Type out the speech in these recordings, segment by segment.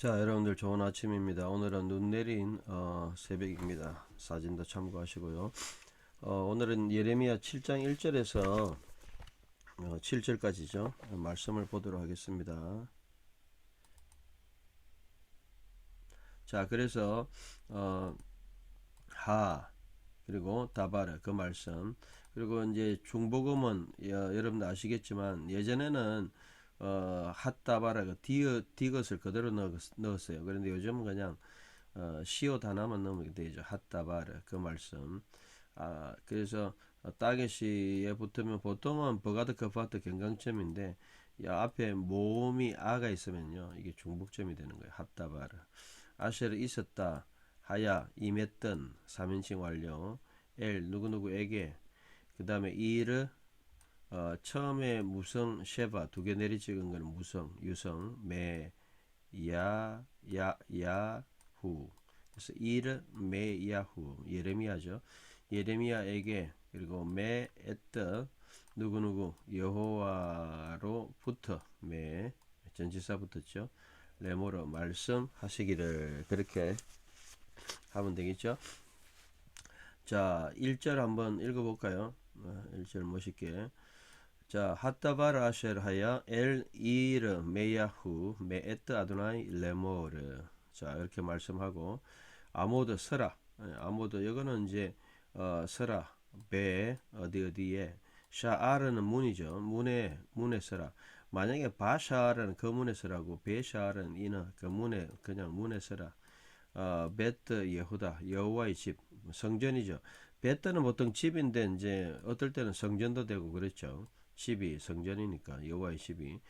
자, 여러분들 좋은 아침입니다. 오늘은 눈 내린 어, 새벽입니다. 사진도 참고하시고요. 어, 오늘은 예레미야 7장 1절에서 어, 7절까지죠. 말씀을 보도록 하겠습니다. 자, 그래서 어, 하 그리고 다바르 그 말씀 그리고 이제 중복음은 여, 여러분 아시겠지만 예전에는 어, 핫다바라가 디어, 디귿을 그대로 넣, 넣었 어요. 그런데 요즘은 그냥 어, 시오 단어만 넣으면 되죠. 핫다바라 그 말씀. 아, 그래서 따게시에 붙으면 보통은 버가드 커파트 경강점인데 야, 앞에 모음이 아가 있으면요. 이게 중복점이 되는 거예요. 핫다바라. 아셀 있었다. 하야 임했던 3인칭 완료. 엘 누구누구에게 그 다음에 이르 어, 처음에 무성 쉐바 두 개 내리 찍은 거는 무성 유성 메야야 야후. 그래서 이르 메야후. 예레미야죠. 예레미야에게 그리고 메에뜨 누구누구 여호와로부터 메 전지사 붙었죠. 레모로 말씀하시기를 그렇게 하면 되겠죠. 자 1절 한번 읽어볼까요? 1절 멋있게 자, 핫다바르 아쉘 하야 엘 이르 메야후 메에트 아도나이 레모르. 자, 이렇게 말씀하고 아모드 서라. 예, 아모드 이거는 이제 어, 서라 배 어디 어디에 샤아르는 문이죠. 문에 문에 서라. 만약에 바샤르는 그 문에 서라고 베샤르는 이너 그 문에 그냥 문에 서라. 어, 베트 예후다 여호와의 집 성전이죠. 베트는 보통 집인데 이제 어떨 때는 성전도 되고 그렇죠. 집이 성전이니까 여호와의 집이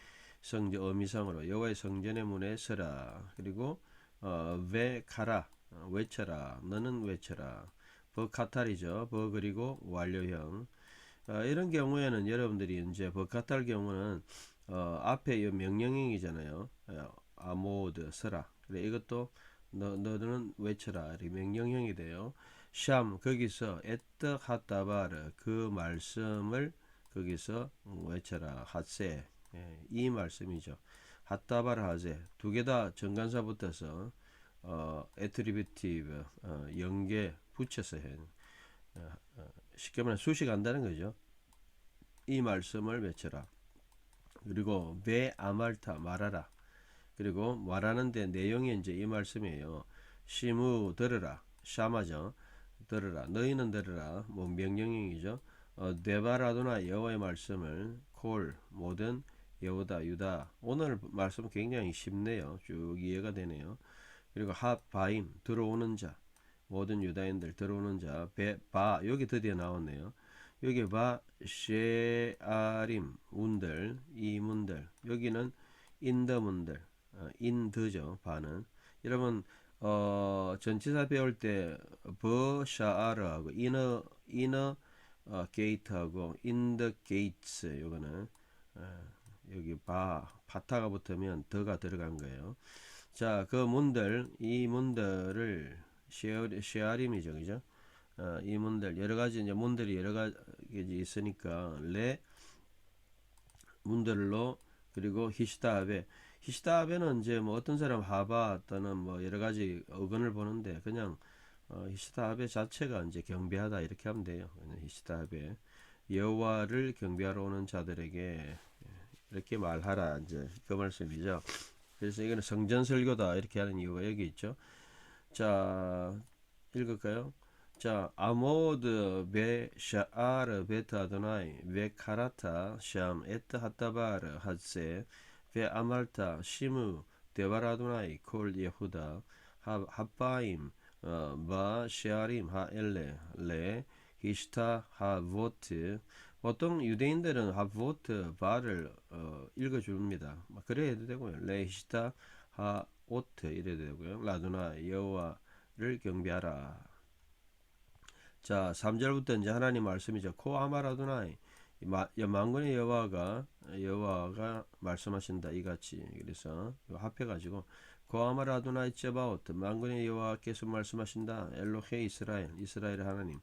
성전 어미상으로 여호와의 성전의 문에 서라. 그리고 어, 왜 가라? 어, 외쳐라? 너는 외쳐라? 버카탈이죠. 버 그리고 완료형. 어, 이런 경우에는 여러분들이 이제 버카탈 경우는 어, 앞에 이 명령형이잖아요. 어, 아모드 서라. 그래 이것도 너, 너는 외쳐라? 이렇게 명령형이 돼요. 샴 거기서 에뜨 하타바르 그 말씀을 거기서 외쳐라 핫세 예, 이 말씀이죠. 핫다바르 하세 두 개 다 정관사 붙어서 어, 에트리비티브 어, 연계 붙여서 해 어, 어, 쉽게 말하면 수식 한다는 거죠. 이 말씀을 외쳐라. 그리고 왜 아말타 말하라. 그리고 말하는데 내용이 이제 이 말씀이에요. 시무 들으라. 샤마죠. 들으라. 너희는 들으라. 뭐 명령형이죠. 어, 네바라도나 여호와의 말씀을 콜 모든 여호다 유다 오늘 말씀 굉장히 쉽네요. 쭉 이해가 되네요. 그리고 하바임 들어오는 자 모든 유다인들 들어오는 자 배, 바 여기 드디어 나왔네요. 여기 바 쉐아림 문들 이 문들 여기는 인더문들 어, 인드죠 바는 여러분 어, 전치사 배울 때 버샤아르하고 이너 이너 어, 게이트하고 in the gates 요거는 어, 여기 바 파타가 붙으면 더가 들어간 거예요. 자, 그 문들 이 문들을 쉐아림이죠, 그죠? 어, 이 문들 여러 가지 이제 문들이 여러 가지 있으니까 레 문들로 그리고 히시다베 히시다베는 이제 뭐 어떤 사람 하바 또는 뭐 여러 가지 어근을 보는데 그냥 어, 히시다베 자체가 이제 경배하다 이렇게 하면 돼요. 히시다베 여호와를 경배하러 오는 자들에게 이렇게 말하라 이제 그 말씀이죠. 그래서 이거는 성전 설교다 이렇게 하는 이유가 여기 있죠. 자 읽을까요? 자 아모드 베 샤아르 베트 아도나이 베 카라타 샴 에트 하타바르 하세 베 아말타 시무 데바라도나이 콜 예후다 하바임 어, 바 쉐아림 하엘레 레 히스타 하보트 보통 유대인들은 하보트 바를 어, 읽어줍니다. 그래야 해도 되고요. 레 히스타 하오트 이래도 되고요. 라두나 여호와를 경배하라. 자, 3절부터 이제 하나님 말씀이죠. 코아마라두나이 만군의 여호와가 여호와가 말씀하신다 이같이 그래서 합해 가지고 고아마라 아도나이 제바오트 만군의 여호와께서 말씀하신다 엘로헤 이스라엘 이스라엘 하나님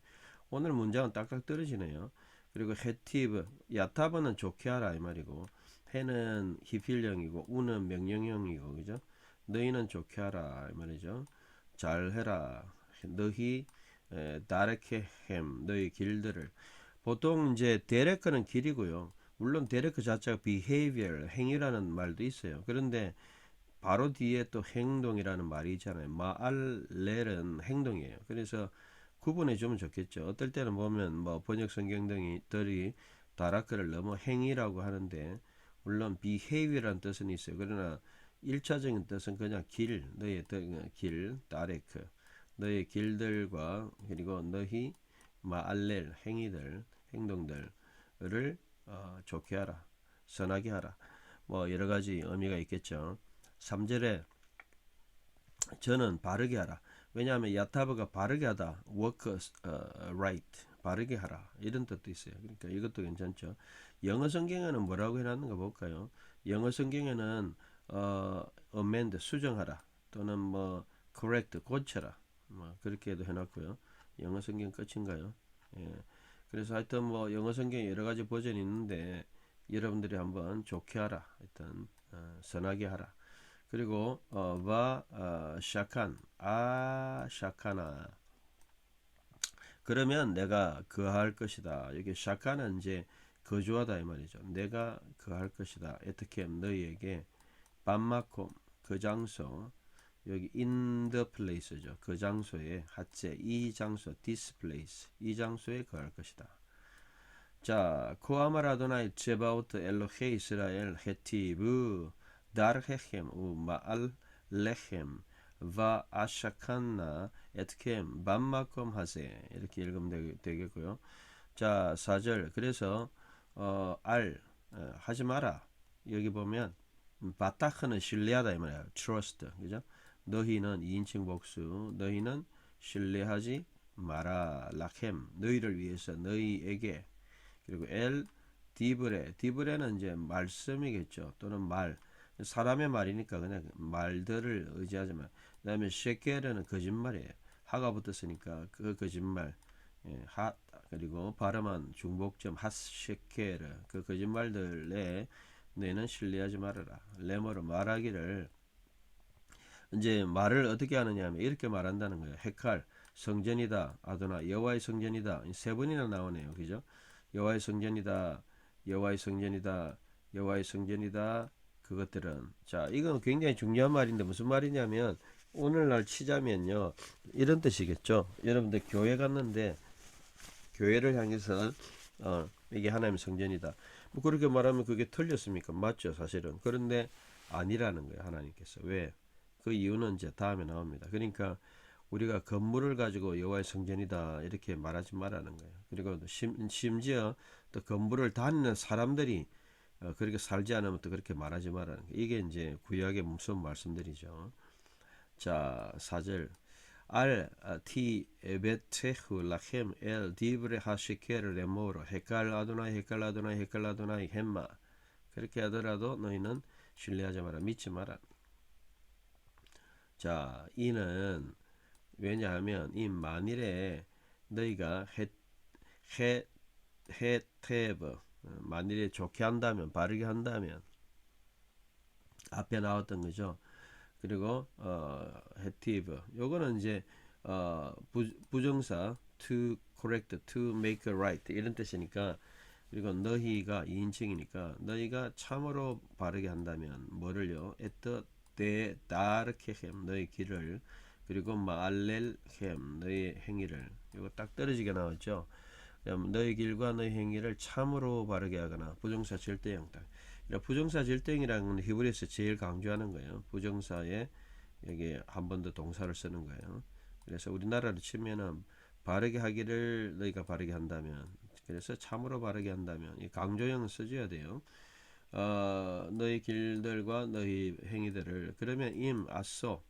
오늘 문장은 딱딱 떨어지네요 그리고 헤티브 야타브는 좋게 하라 이 말이고 헤는 히필령이고 우는 명령형이고 그죠 너희는 좋게 하라 이 말이죠. 잘 해라. 너희 에, 다르게 햄 너희 길들을 보통 이제 데레크는 길이고요. 물론 데레크 자체가 behavior 행위라는 말도 있어요. 그런데 바로 뒤에 또 행동이라는 말이 있잖아요. 마알렐은 행동이에요. 그래서 구분해 주면 좋겠죠. 어떨 때는 보면 뭐 번역 성경 등이 들이 다라크를 너무 행위라고 하는데 물론 behavior라는 뜻은 있어요. 그러나 일차적인 뜻은 그냥 길, 너의 더- 길, 다레크, 너의 길들과 그리고 너희 마알렐 행위들, 행동들을 어, 좋게 하라, 선하게 하라. 뭐 여러 가지 의미가 있겠죠. 3절에 저는 바르게 하라. 왜냐하면 야타브가 바르게 하다, work uh, right, 바르게 하라 이런 뜻도 있어요. 그러니까 이것도 괜찮죠. 영어 성경에는 뭐라고 해놨는가 볼까요? 영어 성경에는 어, amend 수정하라 또는 뭐 correct 고쳐라 뭐 그렇게도 해놨고요. 영어 성경 끝인가요? 예. 그래서 하여튼 뭐 영어 성경 여러 가지 버전이 있는데 여러분들이 한번 좋게 하라, 하여튼 어, 선하게 하라. 그리고 어, 와 어, 샤칸 아 샤카나 그러면 내가 그할 것이다. 여기 샤카는 이제 거주하다 이 말이죠. 내가 그할 것이다. 어떻게 너희에게 밤마콤 그 장소 여기 in the place죠. 그 장소에 하체 이 장소 this place 이 장소에 거할 것이다. 자, 코아마라도나이 제바우트 엘로헤 이스라엘 헤티브 마알 레헴 바 아샤칸나 에트켐 밤마컴 하세 이렇게 읽으면 되, 겠고요 자, 4절 그래서 어, 알 어, 하지 마라. 여기 보면 바타크는 신뢰하다 이 말이야. trust. 그죠? 너희는 2인칭 복수. 너희는 신뢰하지 마라. 라켐. 너희를 위해서 너희에게 그리고 엘 디브레. 디브레는 이제 말씀이겠죠. 또는 말. 사람의 말이니까 그냥 말들을 의지하지 마. 그다음에 쉐케르는 거짓말이에요. 하가 붙었으니까 그 거짓말. 예, 하 그리고 발음한 중복점 핫쉐케르 그 거짓말들에 너희는 신뢰하지 말아라. 레모로 말하기를 이제 말을 어떻게 하느냐 하면 이렇게 말한다는 거예요. 헤칼 성전이다. 아도나 여호와의 성전이다. 이세 번이나 나오네요. 그죠? 여호와의 성전이다. 여호와의 성전이다. 여호와의 성전이다. 그것들은 자, 이건 굉장히 중요한 말인데 무슨 말이냐면 오늘날 치자면요. 이런 뜻이겠죠. 여러분들 교회 갔는데 교회를 향해서 어, 이게 하나님의 성전이다. 뭐 그렇게 말하면 그게 틀렸습니까? 맞죠, 사실은. 그런데 아니라는 거예요, 하나님께서. 왜? 그 이유는 이제 다음에 나옵니다. 그러니까 우리가 건물을 가지고 여호와의 성전이다 이렇게 말하지 말라는 거예요. 그리고 심, 심지어 또 건물을 다니는 사람들이 어, 그렇게 살지 않으면 또 그렇게 말하지 말라는 거예요. 이게 이제 구약의 무서운 말씀들이죠. 자, 4절. 알 티 에베테후 라켐 엘 디브레 하시케르 레모로 헤칼 아도나이 헤칼 아도나이 헤칼 아도나이 햄마 그렇게 하더라도 너희는 신뢰하지 마라 믿지 마라 자 이는 왜냐하면 이 만일에 너희가 헤 헤 헤테브 만일에 좋게 한다면 바르게 한다면 앞에 나왔던 거죠. 그리고 어 헤티브. 요거는 이제 어 부, 부정사 to correct to make right 이런 뜻이니까 그리고 너희가 2인칭이니까 너희가 참으로 바르게 한다면 뭐를요? 에떠 데 다르케햄 너희 길을 그리고 마알렐햄 너희 행위를. 이거 딱 떨어지게 나왔죠 너희 길과 너희 행위를 참으로 바르게 하거나 부정사 절대형 딱 이런 부정사 절대형이라는 건 히브리에서 제일 강조하는 거예요. 부정사에 여기 한 번 더 동사를 쓰는 거예요. 그래서 우리나라로 치면은 바르게 하기를 너희가 바르게 한다면 그래서 참으로 바르게 한다면 이 강조형을 써줘야 돼요. 어, 너희 길들과 너희 행위들을 그러면 임 아소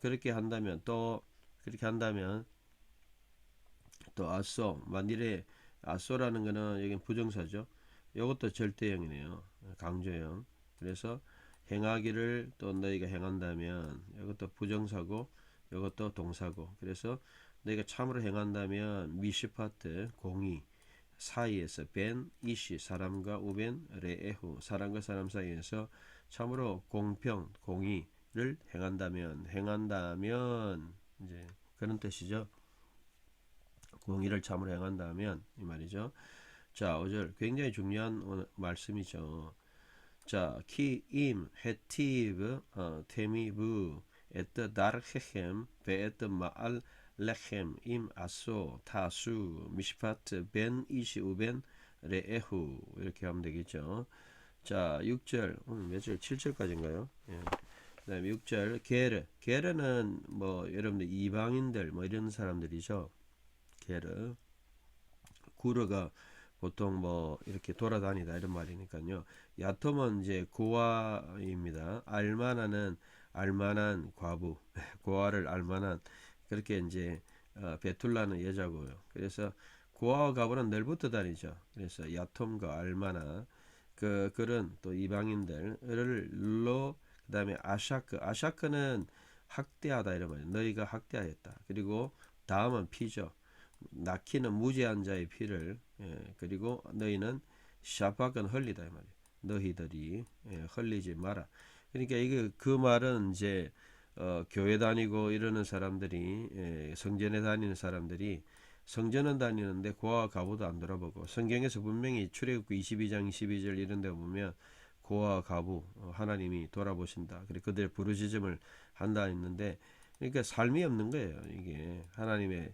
그렇게 한다면 또 그렇게 한다면 또 아소 만일에 아소라는 거는 여기 부정사죠. 이것도 절대형이네요. 강조형. 그래서 행하기를 또 너희가 행한다면 이것도 부정사고 이것도 동사고 그래서 너희가 참으로 행한다면 미시파트 공의 사이에서 벤 이시 사람과 우벤 레에후 사람과 사람 사이에서 참으로 공평 공의를 를 행한다면 행한다면 이제 그런 뜻이죠. 공의를 참으로 행한다면 이 말이죠. 자, 5절 굉장히 중요한 말씀이죠. 자, 키임 헤티브 어, 테미브 에트 다르헤헴 베에트 마알 레헴 임 아소 타수 미시파트 벤 이시 우벤 레에후 이렇게 하면 되겠죠. 자, 6절 오늘 몇 절? 7절까지인가요? 예. 그다음에 6절 게르 게르는 뭐 여러분들 이방인들 뭐 이런 사람들이죠. 게르 구르가 보통 뭐 이렇게 돌아다니다 이런 말이니까요. 야톰은 이제 고아입니다. 알마나는 알만한 과부, 고아를 알만한 그렇게 이제 어, 베툴라는 여자고요. 그래서 고아와 과부는 늘 붙어 다니죠. 그래서 야톰과 알마나 그 그런 또 이방인들을로 그다음에 아샤크 아샤크는 학대하다 이런 말이에요. 너희가 학대하였다. 그리고 다음은 피죠. 낳기는 무죄한 자의 피를 예, 그리고 너희는 샤박은 흘리다 이 말이에요. 너희들이 예, 흘리지 마라. 그러니까 이게 그 말은 이제 어, 교회 다니고 이러는 사람들이 예, 성전에 다니는 사람들이 성전은 다니는데 고아 가보도 안 돌아보고 성경에서 분명히 출애굽기 22장 22절 이런 데 보면 고아 가부 어, 하나님이 돌아보신다. 그래 그들의 부르짖음을 한다 했는데 그러니까 삶이 없는 거예요. 이게 하나님의 예,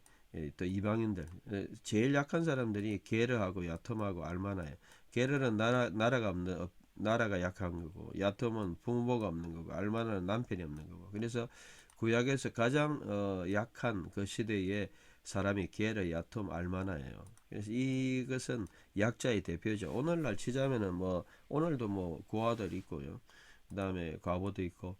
또 이방인들 예, 제일 약한 사람들이 게르하고 야톰하고 알마나예요. 게르는 나라 나라가 없는 업- 나라가 약한 거고 야톰은 부모가 없는 거고 알마나는 남편이 없는 거고 그래서 구약에서 가장 어, 약한 그 시대에 사람이 게르 야톰 알마나예요. 그래서 이것은 약자의 대표죠. 오늘날 치자면은 뭐 오늘도 뭐 고아들 있고요. 그다음에 과부도 있고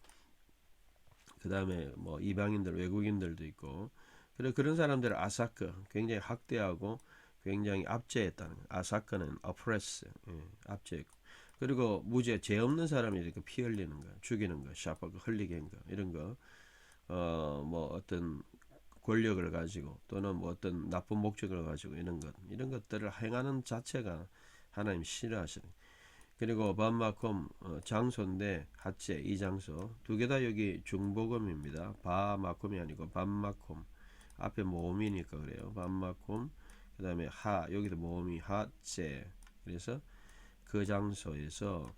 그다음에 뭐 이방인들 외국인들도 있고 그래 그런 사람들을 아사크 굉장히 학대하고 굉장히 압제했다는 거예요. 아사크는 oppress 예, 압제했고 그리고 무죄 죄 없는 사람이 이렇게 피 흘리는 거 죽이는 거 샤파가 흘리게 한거 이런 거 어 뭐 어떤 권력을 가지고 또는 뭐 어떤 나쁜 목적을 가지고 이런 것 이런 것들을 행하는 자체가 하나님 싫어하시는. 그리고 밤마콤 어, 장소인데 하체 이 장소 두 개 다 여기 중복음입니다. 바마콤이 아니고 밤마콤 앞에 모음이니까 그래요. 밤마콤 그 다음에 하 여기도 모음이 하체 그래서 그 장소에서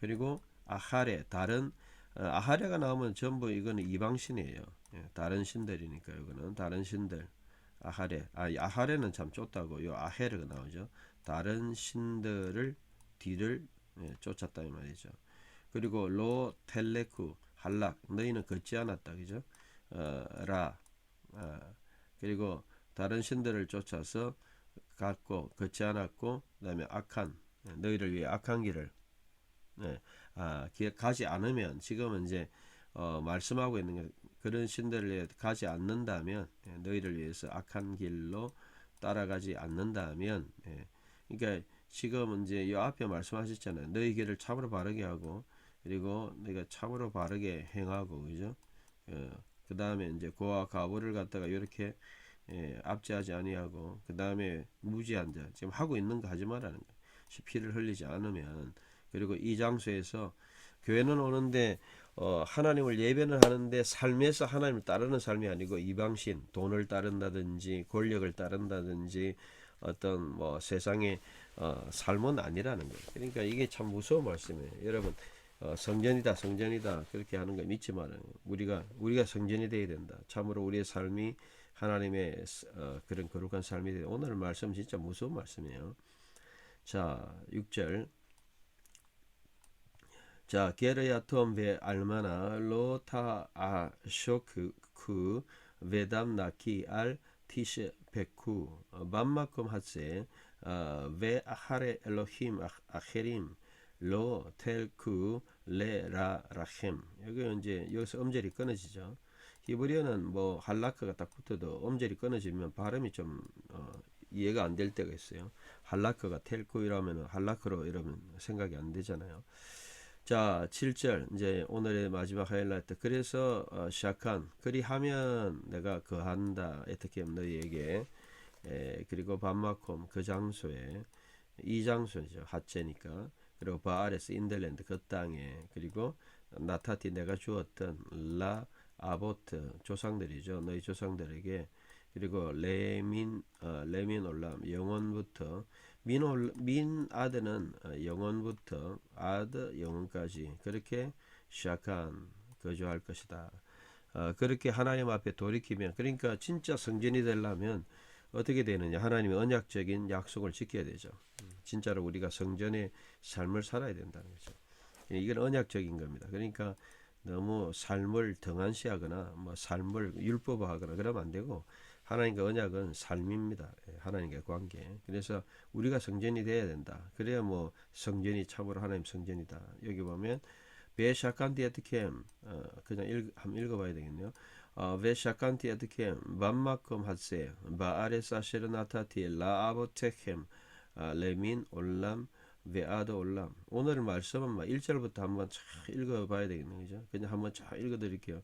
그리고 아하레 다른 어, 아하레가 나오면 전부 이거는 이방신이에요. 예, 다른 신들이니까 이거는 다른 신들 아하레 아 아하레는 참 쫓다고 요 아헤르가 나오죠. 다른 신들을 뒤를 예, 쫓았다 이 말이죠. 그리고 로 텔레쿠 할락 너희는 걷지 않았다 그죠? 어, 라 아, 그리고 다른 신들을 쫓아서 갔고 걷지 않았고 그다음에 악한 예, 너희를 위해 악한 길을 네, 아, 기- 가지 않으면 지금은 이제 어, 말씀하고 있는 게 그런 신들을 위해 가지 않는다면 예, 너희를 위해서 악한 길로 따라가지 않는다면 예, 그러니까 지금 이제 이 앞에 말씀하셨잖아요. 너희 길을 참으로 바르게 하고 그리고 너희가 참으로 바르게 행하고 그죠? 그 다음에 이제 고아 가부를 갖다가 이렇게 예, 압제하지 아니하고 그 다음에 무지한 자 지금 하고 있는 거 하지 말라는 거예요. 피를 흘리지 않으면 그리고 이 장소에서 교회는 오는데 어, 하나님을 예배는 하는데 삶에서 하나님을 따르는 삶이 아니고 이방신 돈을 따른다든지 권력을 따른다든지 어떤 뭐 세상의 어, 삶은 아니라는 거예요. 그러니까 이게 참 무서운 말씀이에요. 여러분 어, 성전이다 성전이다 그렇게 하는 거 믿지만 우리가 우리가 성전이 되어야 된다. 참으로 우리의 삶이 하나님의 어, 그런 거룩한 삶이 되어 오늘 말씀 진짜 무서운 말씀이에요. 자 6절 자 게르야톰 베 알마나 로타 아쇼크 쿠 베담 나키 알 티시 베쿠 밤마콤 하세 베 아하레 엘로힘 아헤림 로 텔쿠 레라 라헴 여기 이제 여기서 음절이 끊어지죠. 히브리어는 뭐 할라크가 딱 붙어도 음절이 끊어지면 발음이 좀 어, 이해가 안 될 때가 있어요. 할라크가 텔쿠 이러면 할라크로 이러면 생각이 안 되잖아요. 자, 7절 이제 오늘의 마지막 하이라이트. 그래서 어, 시작한 그리하면 내가 거한다. 에트케 너희에게 에, 그리고 밤마콤 그 장소에 이 장소죠. 하체니까. 그리고 바알에스 인델랜드 그 땅에 그리고 나타티 내가 주었던 라 아보트 조상들이죠. 너희 조상들에게 그리고 레민 어, 레민 올람 영원부터 민, 올, 민 아드는 어, 영원부터 아드 영원까지 그렇게 시작한 거주할 것이다. 어, 그렇게 하나님 앞에 돌이키면 그러니까 진짜 성전이 되려면 어떻게 되느냐 하나님의 언약적인 약속을 지켜야 되죠. 진짜로 우리가 성전의 삶을 살아야 된다는 거죠. 이건 언약적인 겁니다. 그러니까 너무 삶을 등한시하거나 뭐 삶을 율법화하거나 그러면 안 되고 하나님과 언약은 삶입니다. 예, 하나님과 관계. 그래서 우리가 성전이 돼야 된다. 그래야 뭐 성전이 참으로 하나님 성전이다. 여기 보면 베샤칸티에트캠 어, 그냥 읽, 한번 읽어봐야 되겠네요. 어, 베샤칸티에트캠 밤마컴 하세 바아레사 시르나타티 라아보테캠 아, 레민 올람 베아드 올람 오늘 말씀은 막 1절부터 한번 쫙 읽어봐야 되겠네요. 그죠? 그냥 한번 쫙 읽어드릴게요.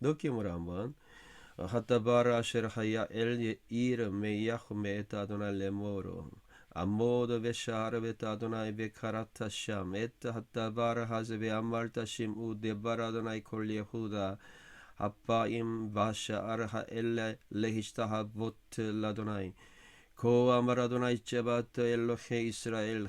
느낌으로 한번 하타바라 쉐르하야 엘 이르 메야후 메타 아도나 레모로 암모드 베샤르 베타 아도나이 베카라타 샴 에트 하타바라 하즈베 암말타 심 우데바라 아도나이 콜리에 후다 아빠임 바샤 아르하 엘레 레히스타하 보트 라도나이 고 아마라도나이 제바트 엘로헤 이스라엘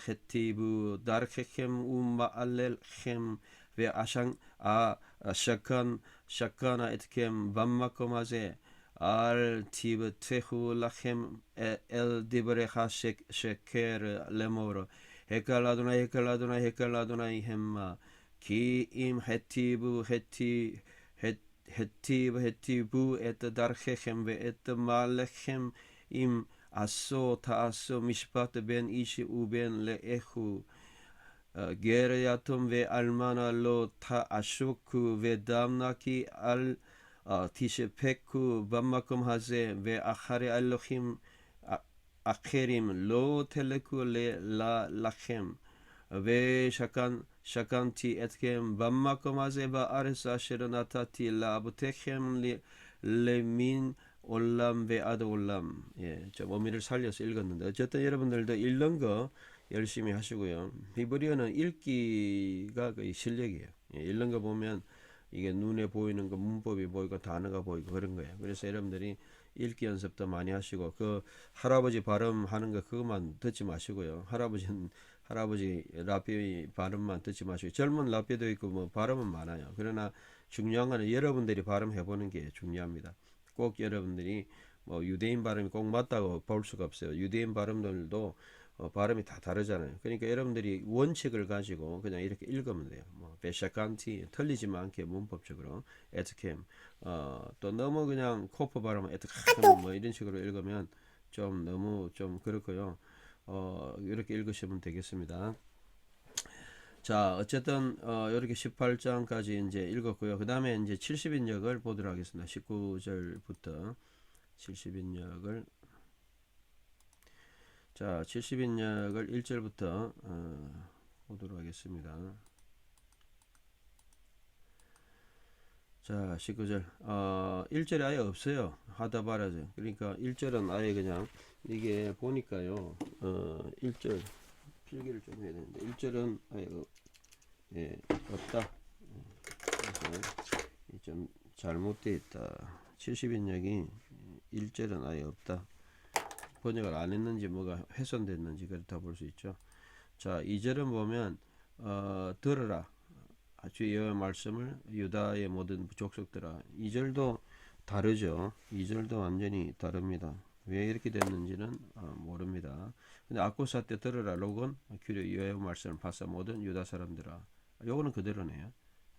헤티브 다르케켐 우마 알렐켐 베 아샹 아 샤칸 샤카나 에트켐 밤마코마제 알 티브 샤칸티 에트켐 밤마컴 하제 바 아레사 쉐르나타티 라부테켐 레민 올람 베아드 올람 예, 좀 의미를 살려서 읽었는데 어쨌든 여러분들도 읽는 거 열심히 하시고요. 히브리어는 읽기가 거의 실력이에요. 예, 읽는 거 보면 이게 눈에 보이는 거 문법이 보이고 단어가 보이고 그런 거예요. 그래서 여러분들이 읽기 연습도 많이 하시고 그 할아버지 발음하는 거 그것만 듣지 마시고요. 할아버지는 할아버지 라삐 발음만 듣지 마시고 젊은 라삐도 있고 뭐 발음은 많아요. 그러나 중요한 거는 여러분들이 발음해 보는 게 중요합니다. 꼭 여러분들이 뭐 유대인 발음이 꼭 맞다고 볼 수가 없어요. 유대인 발음들도 어, 발음이 다 다르잖아요. 그러니까 여러분들이 원칙을 가지고 그냥 이렇게 읽으면 돼요. 뭐 베샤칸티 틀리지만 않게 문법적으로 에트캠 어, 또 너무 그냥 코프 발음 에트캠 뭐 이런 식으로 읽으면 좀 너무 좀 그렇고요. 어, 이렇게 읽으시면 되겠습니다. 자, 어쨌든 어, 이렇게 18장까지 이제 읽었고요. 그 다음에 이제 70인역을 보도록 하겠습니다. 19절부터 70인역을 자, 70인역을 1절부터 어, 보도록 하겠습니다. 자, 19절. 어, 1절이 아예 없어요. 하다 말하죠. 그러니까 1절은 아예 그냥 이게 보니까요. 어, 1절 필기를 좀 해야 되는데 1절은 아예 어, 예, 없다. 좀 잘못되어 있다. 70인역이 1절은 아예 없다. 번역을 안 했는지 뭐가 훼손됐는지 그렇다 볼 수 있죠. 자, 2절은 보면 어, 들으라. 아주 여호와 말씀을 유다의 모든 족속들아. 2절도 다르죠. 2절도 완전히 다릅니다. 왜 이렇게 됐는지는 어, 모릅니다. 근데 아쿠사 때 들으라 로건 규례 여호와 말씀을 파사 모든 유다 사람들아. 요거는 그대로네요.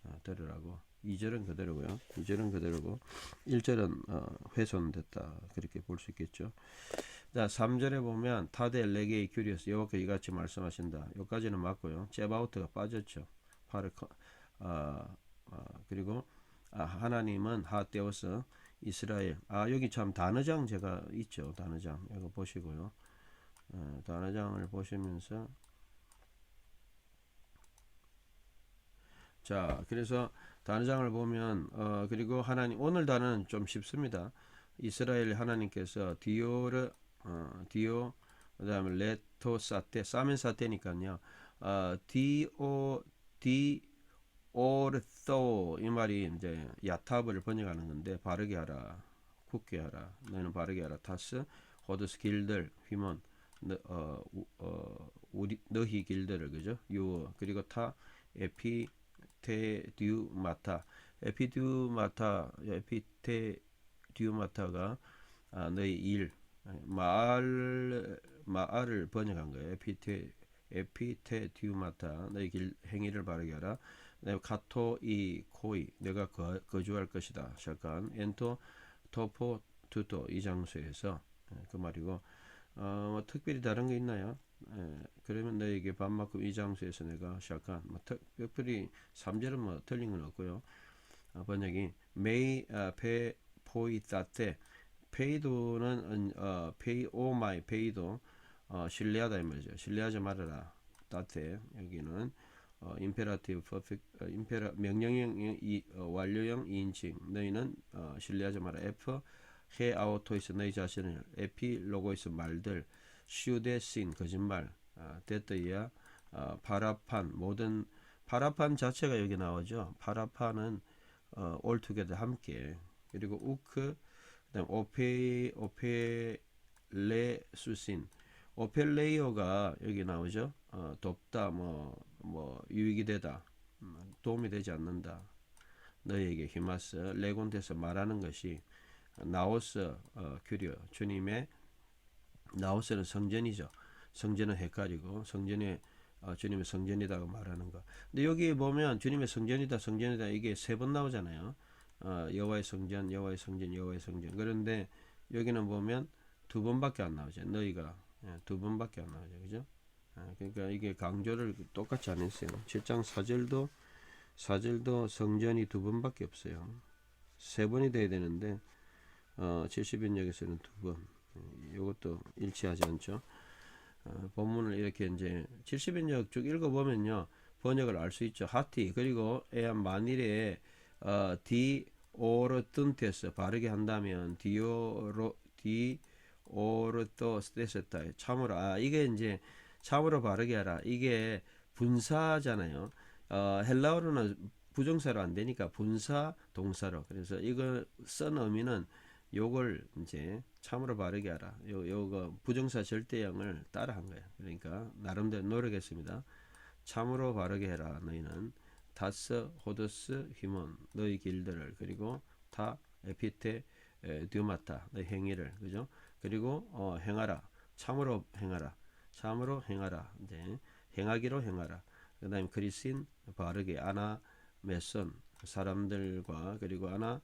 어, 들으라고. 2절은 그대로고요. 2절은 그대로고 1절은 어, 훼손됐다. 그렇게 볼 수 있겠죠. 자, 3절에 보면 타데 레게의 규리에서 여호와께 이같이 말씀하신다. 여기까지는 맞고요. 제바우트가 빠졌죠. 파르 아, 아, 그리고 아, 하나님은 하떼어서 이스라엘. 아 여기 참 단어장 제가 있죠. 단어장. 이거 보시고요. 어, 단어장을 보시면서. 자 그래서 단어장을 보면 어, 그리고 하나님 오늘 단어는 좀 쉽습니다. 이스라엘 하나님께서 디오르 어, 디오 그다음에 레토 사테 사멘 사테니까요. 어, 디오 디 ortho 이 말이 이제 야탑을 번역하는 건데 바르게 하라 굳게 하라. 너희는 바르게 하라. 타스 호드스 길들 휘먼 너, 어, 우- 어, 우리 너희 길들을 그죠? 유 그리고 타 에피테듀마타. 에피듀마타 에피테듀마타가 아, 너희 일 마알 마알을 번역한 거예요. 에피테 에피테듀마타. 너희 길 행위를 바르게 하라. 내 카토 이 코이 내가 거, 거주할 것이다. 잠깐 엔토 토포 투토 이 장소에서. 예, 그 말이고. 어, 뭐 특별히 다른 게 있나요? 예, 그러면 너에게 반만큼 이 장소에서 내가 잠깐 뭐 특, 특별히 3절은 뭐 틀린 건 없고요. 어, 번역이 메이 아, 페 포이타테 페이도는 어, 페이 오마이 페이도 어, 신뢰하다 이 말이죠. 신뢰하지 말아라. 따테 여기는 어, 퍼펙트 어, 임페라 명령형 이 어, 완료형 2인칭. 너희는 어, 신뢰하지 마라. F 해 아우토이스 너희 자신을. 에피 로고이스 말들. 슈데신. 거짓말. 아, 데트이야 어, 파라판. 모든 파라판 자체가 여기 나오죠. 파라판은 어, 올투게더 함께. 그리고 우크 그 다음 오페 오페레 수신. 오펠레이어가 여기 나오죠? 어, 돕다 뭐뭐 유익이 되다 음, 도움이 되지 않는다. 너희에게 히마스 레곤테서 말하는 것이 나오스 어, 규려 주님의 나오스는 성전이죠. 성전은 헷갈리고 성전에 어, 주님의 성전이다고 말하는 거 근데 여기 보면 주님의 성전이다 성전이다 이게 세 번 나오잖아요 어, 여호와의 성전 여호와의 성전 여호와의 성전 그런데 여기는 보면 두 번밖에 안 나오죠 너희가 예, 두 번밖에 안 나오죠 그죠 아, 그러니까 이게 강조를 똑같이 안 했어요. 7장 4절도 4절도 성전이 두 번밖에 없어요. 세 번이 돼야 되는데 어, 70인역에서는 두 번. 이것도 일치하지 않죠. 어, 본문을 이렇게 이제 70인역 쭉 읽어보면요. 번역을 알 수 있죠. 하티 그리고 에한 만일에 어, 디 오르뜬테스 바르게 한다면 디오로 디 오르토 스테스타 참으로 아 이게 이제 참으로 바르게 하라. 이게 분사잖아요. 어, 헬라어로는 부정사로 안 되니까 분사 동사로. 그래서 이거 쓴 의미는 요걸 이제 참으로 바르게 하라. 요 요거 부정사 절대형을 따라한 거예요. 그러니까 나름대로 노력했습니다. 참으로 바르게 해라. 너희는 다스 호드스 히몬 너희 길들을 그리고 다 에피테 에, 듀마타 너희 행위를 그죠? 그리고 어, 행하라. 참으로 행하라. 참으로 행하라. 이제 행하기로 행하라. 그 다음에 그리스인 바르게 아나 메선 사람들과 그리고 아나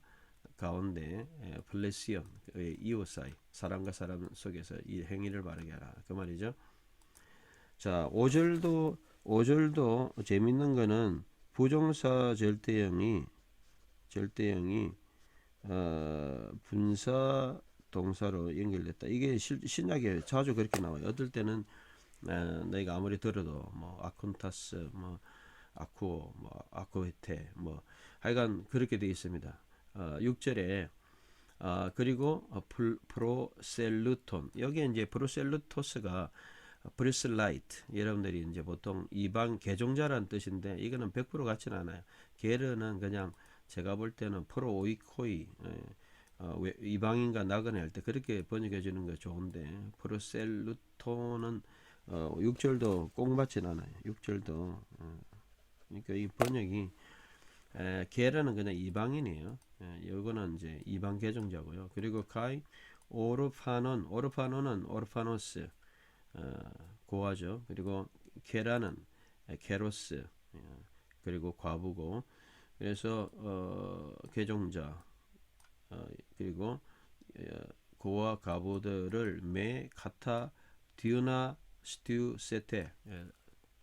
가운데 에, 플레시온 의 이웃 사이 사람과 사람 속에서 이 행위를 바르게 하라. 그 말이죠. 자, 5절도 5절도 재밌는 거는 부정사 절대형이 절대형이 어, 분사 동사로 연결됐다. 이게 실, 신약에 자주 그렇게 나와요. 어떨 때는 어, 너희가 아무리 들어도 뭐 아콘타스, 뭐 아쿠오, 뭐 아쿠에테, 뭐 하여간 그렇게 되어 있습니다. 어, 6절에 아, 그리고 어, 풀, 프로셀루톤 여기에 이제 프로셀루토스가 브리슬라이트 여러분들이 이제 보통 이방 개종자라는 뜻인데 이거는 100% 같지는 않아요. 게르는 그냥 제가 볼 때는 프로 오이코이 예, 어, 왜- 이방인과 나그네 할 때 그렇게 번역해 주는 거 좋은데 프로셀루토는 어, 6절도 꼭 맞진 않아요. 6절도 어, 그러니까 이 번역이 에, 게르는 그냥 이방인이에요. 예, 요거는 이제 이방 개종자고요. 그리고 가이 오르파논 오르파논은 오르파노스 어, 고아죠. 그리고 케라는 에, 케로스 예, 그리고 과부고 그래서 어, 개종자 어, 그리고 어, 고아 가부들을 매 카타 디우나 스튜 세테 예,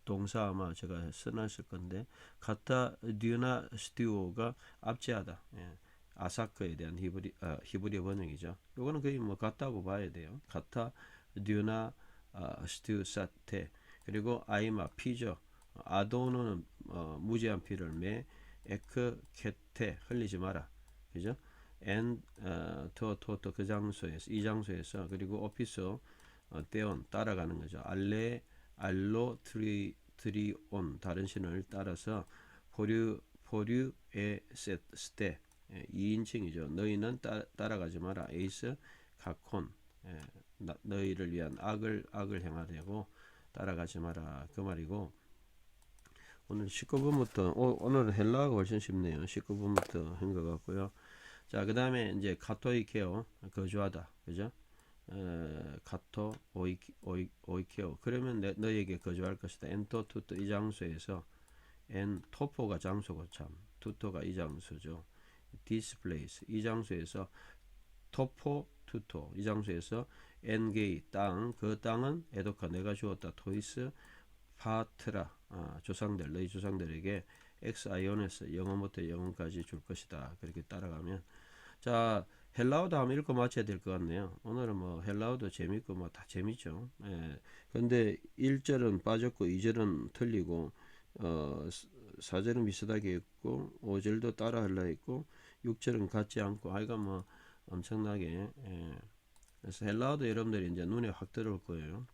동사 아마 제가 써놨을 건데 카타 디우나 스튜가 압제하다 예, 아사크에 대한 히브리 아, 히브리 번역이죠. 요거는 거의 뭐 같다고 봐야 돼요. 카타 디우나 아, 스튜 사테 그리고 아이마 피죠. 아도노는 어, 무지한 피를 매 에크 케테 흘리지 마라. 그죠? 엔 어, 그 장소에서 이 장소에서 그리고 오피스 어, 떼온 따라가는 거죠. 알레 알로 트리 트리온 다른 신을 따라서 포류 포류에 스테 2인칭이죠. 너희는 따, 따라가지 마라. 에이스 가콘 예, 나- 너희를 위한 악을 악을 행하되고 따라가지 마라 그 말이고 오늘 19분부터 오, 오늘은 헬라어가 훨씬 쉽네요. 19분부터 한 것 같고요. 자, 그 다음에 이제 카토이케오 거주하다, 그죠? 에, 카토 오이 오이 오이케오 그러면 내, 너에게 거주할 것이다. 엔토 투토 이 장소에서 엔 토포가 장소고 참 투토가 이 장소죠. 디스플레이스 이 장소에서 토포 투토 이 장소에서 엔게이 땅 그 땅은 에도카 내가 주었다 토이스 파트라 아, 조상들 너희 조상들에게 엑스 아이온에서 영원 부터 영원까지 줄 것이다 그렇게 따라가면 자 헬라어도 한번 읽고 마쳐야 될 것 같네요 오늘은 뭐 헬라어도 재밌고 뭐 다 재밌죠 예. 근데 1절은 빠졌고 2절은 틀리고 어 4절은 비슷하게 있고 5절도 따라 할라 했고 6절은 같지 않고 하여간 뭐 엄청나게 예. 그래서 헬라어도 여러분들이 이제 눈에 확 들어올 거예요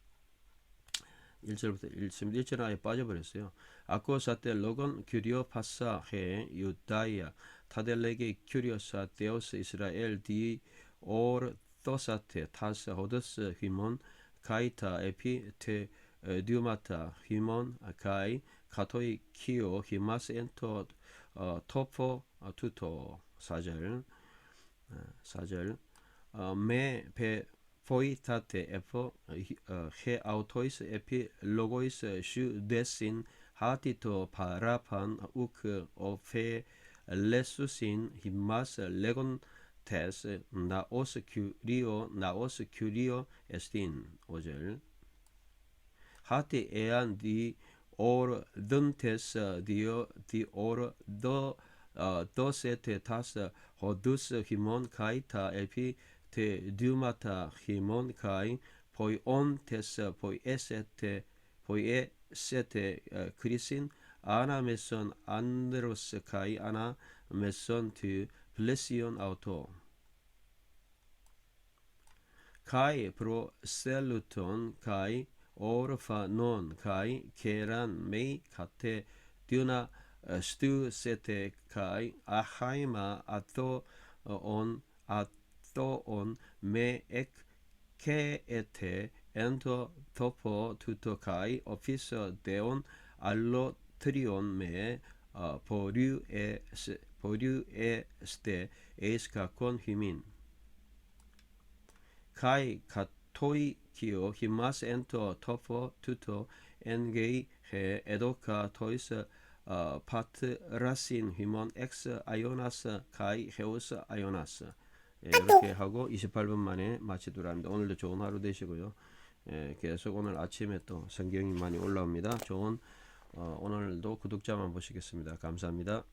1절부터 1, 1절 아예 빠져버렸어요. 아코사테 로건 규리오 파사 해 유다이아 타델레게 규리오사 데오스 이스라엘 디 오르토사테 타스 호드스 휘몬 가이타 에피 테 에, 듀마타 휘몬 가이 가토이 키오 히마스 엔토 어, 토포 어, 투토 사절 어, 사절 어, 메베 포이타테 에포 헤 아우토이스 에피 로고이스 슈 데신 하티토 파라판 우크 오페 레수신 히마스 레곤 테스 나오스 큐리오 나오스 큐리오 에스틴 오절 하티 에안 디 오르 든테스 디오 디 오르 더 도세테 타스 호두스 히몬 카이타 에피 테 듀마타 히몬 카이 포이 온 테스 포이 에세테 포이 에세테 어, 크리신 아나 메손 안드로스 카이 아나 메손 트 블레시온 아우토 카이 프로 셀루톤 카이 오르파논 카이 케란 메이 카테 듀나 어, 스투 세테 카이 아하이마 아토 어, 온 아토 온메엑 케에테 엔토 토포 투토 카이 오피서 데온 알로 트리온 메 어, 보류에 스- 보류에 스테 에이스카콘 휘민. 카이 카토이 키오 히마스 엔토 토포 투토 엔게이 헤 에도카 토이스 어, 파트 라신 휘몬 엑스 아이오나스 카이 헤오스 아이오나스 예, 이렇게 하고 28분 만에 마치도록 합니다. 오늘도 좋은 하루 되시고요. 예, 계속 오늘 아침에 또 성경이 많이 올라옵니다. 좋은 어, 오늘도 구독자만 보시겠습니다. 감사합니다.